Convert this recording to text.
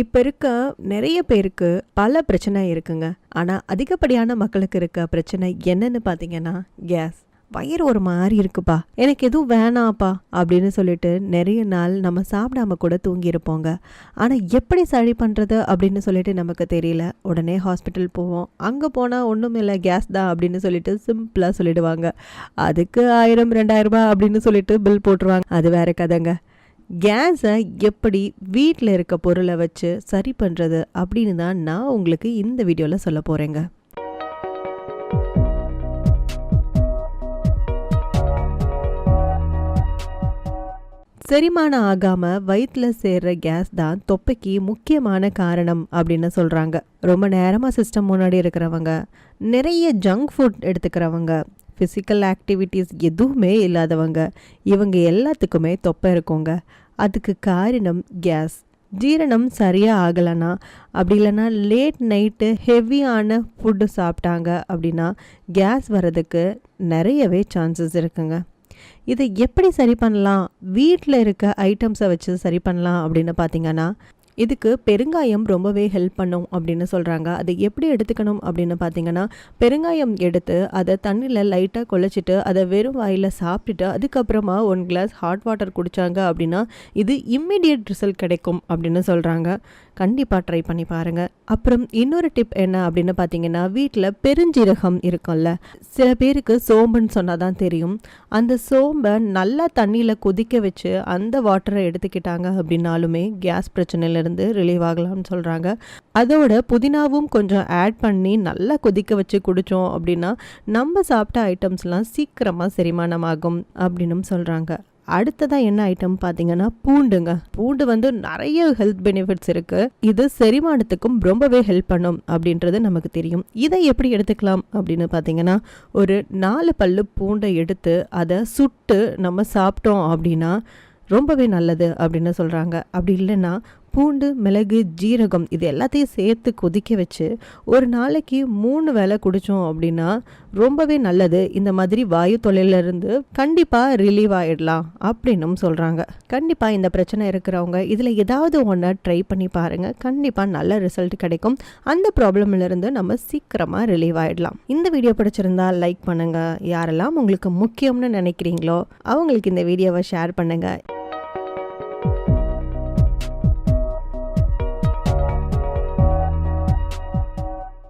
இப்போ இருக்க நிறைய பேருக்கு பல பிரச்சனை இருக்குங்க. ஆனால் அதிகப்படியான மக்களுக்கு இருக்க பிரச்சனை என்னன்னு பார்த்தீங்கன்னா கேஸ் வயிறு ஒரு மாதிரி இருக்குப்பா. எனக்கு எதுவும் வேணாப்பா அப்படின்னு சொல்லிட்டு நிறைய நாள் நம்ம சாப்பிடாம கூட தூங்கியிருப்போங்க. ஆனால் எப்படி சரி பண்ணுறது அப்படின்னு சொல்லிட்டு நமக்கு தெரியல. உடனே ஹாஸ்பிட்டல் போவோம். அங்கே போனால் ஒன்றும் இல்லை கேஸ் தான் அப்படின்னு சொல்லிட்டு சிம்பிளாக சொல்லிடுவாங்க. அதுக்கு ஆயிரம் ரெண்டாயிரம் ரூபாய் அப்படின்னு சொல்லிட்டு பில் போட்டுருவாங்க. அது வேற கதைங்க. கேஸை எப்படி வீட்டில் இருக்க பொருளை வச்சு சரி பண்ணுறது அப்படின்னு தான் நான் உங்களுக்கு இந்த வீடியோவில் சொல்ல போகிறேங்க செரிமானம் ஆகாமல் வயிற்றில் சேர்ற கேஸ் தான் தொப்பைக்கு முக்கியமான காரணம் அப்படின்னு சொல்கிறாங்க ரொம்ப நேரமாக சிஸ்டம் முன்னாடி இருக்கிறவங்க நிறைய ஜங்க் ஃபுட் எடுத்துக்கிறவங்க ஃபிசிக்கல் ஆக்டிவிட்டீஸ் எதுவுமே இல்லாதவங்க. இவங்க எல்லாத்துக்குமே தொப்பை இருக்குங்க. அதுக்கு காரணம் கேஸ் ஜீரணம் சரியாக ஆகலைன்னா அப்படி இல்லைன்னா லேட் நைட்டு ஹெவியான ஃபுட்டு சாப்பிட்டாங்க அப்படின்னா கேஸ் வர்றதுக்கு நிறையவே சான்சஸ் இருக்குங்க. இதை எப்படி சரி பண்ணலாம்? வீட்டில் இருக்க ஐட்டம்ஸை வச்சு சரி பண்ணலாம் அப்படின்னு பார்த்தீங்கன்னா இதுக்கு பெருங்காயம் ரொம்பவே ஹெல்ப் பண்ணும் அப்படின்னு சொல்கிறாங்க அதை எப்படி எடுத்துக்கணும் அப்படின்னு பார்த்தீங்கன்னா பெருங்காயம் எடுத்து அதை தண்ணியில் லைட்டாக குழச்சிட்டு அதை வெறும் வாயில் சாப்பிட்டுட்டு அதுக்கப்புறமா ஒன் கிளாஸ் ஹாட் வாட்டர் குடித்தாங்க அப்படின்னா இது இம்மிடியட் ரிசல்ட் கிடைக்கும் அப்படின்னு சொல்கிறாங்க கண்டிப்பாக ட்ரை பண்ணி பாருங்கள் அப்புறம் இன்னொரு டிப் என்ன அப்படின்னு பார்த்தீங்கன்னா வீட்டில் பெருஞ்சீரகம் இருக்கும்ல. சில பேருக்கு சோம்புன்னு சொன்னால் தான் தெரியும். அந்த சோம்பை நல்லா தண்ணியில் கொதிக்க வச்சு அந்த வாட்டரை எடுத்துக்கிட்டாங்க அப்படின்னாலுமே கேஸ் பிரச்சனையிலேருந்து ரிலீவ் ஆகலாம்னு சொல்கிறாங்க அதோட புதினாவும் கொஞ்சம் ஆட் பண்ணி நல்லா கொதிக்க வச்சு குடித்தோம் அப்படின்னா நம்ம சாப்பிட்ட ஐட்டம்ஸ்லாம் சீக்கிரமாக செரிமானமாகும் அப்படின்னு சொல்கிறாங்க அடுத்ததாக என்ன ஐட்டம் பார்த்தீங்கன்னா பூண்டுங்க. பூண்டு வந்து நிறைய ஹெல்த் பெனிஃபிட்ஸ் இருக்குது இது செரிமானத்துக்கும் ரொம்பவே ஹெல்ப் பண்ணும் அப்படின்றது நமக்கு தெரியும். இதை எப்படி எடுத்துக்கலாம் அப்படின்னு பார்த்தீங்கன்னா ஒரு நாலு பல்லு பூண்டை எடுத்து அதை சுட்டு நம்ம சாப்பிட்டோம் அப்படின்னா ரொம்பவே நல்லது அப்படின்னு சொல்கிறாங்க அப்படி இல்லைன்னா பூண்டு மிளகு ஜீரகம் இது எல்லாத்தையும் சேர்த்து கொதிக்க வச்சு ஒரு நாளைக்கு மூணு வேளை குடித்தோம் அப்படின்னா ரொம்பவே நல்லது. இந்த மாதிரி வாயு தொழிலிருந்து கண்டிப்பாக ரிலீவ் ஆகிடலாம் அப்படின்னும் சொல்கிறாங்க கண்டிப்பாக இந்த பிரச்சனை இருக்கிறவங்க இதில் ஏதாவது ஒன்று ட்ரை பண்ணி பாருங்கள் கண்டிப்பாக நல்ல ரிசல்ட் கிடைக்கும். அந்த ப்ராப்ளம்லேருந்து நம்ம சீக்கிரமாக ரிலீவ் ஆகிடலாம் இந்த வீடியோ பிடிச்சிருந்தா லைக் பண்ணுங்கள் யாரெல்லாம் உங்களுக்கு முக்கியம்னு நினைக்கிறீங்களோ அவங்களுக்கு இந்த வீடியோவை ஷேர் பண்ணுங்கள்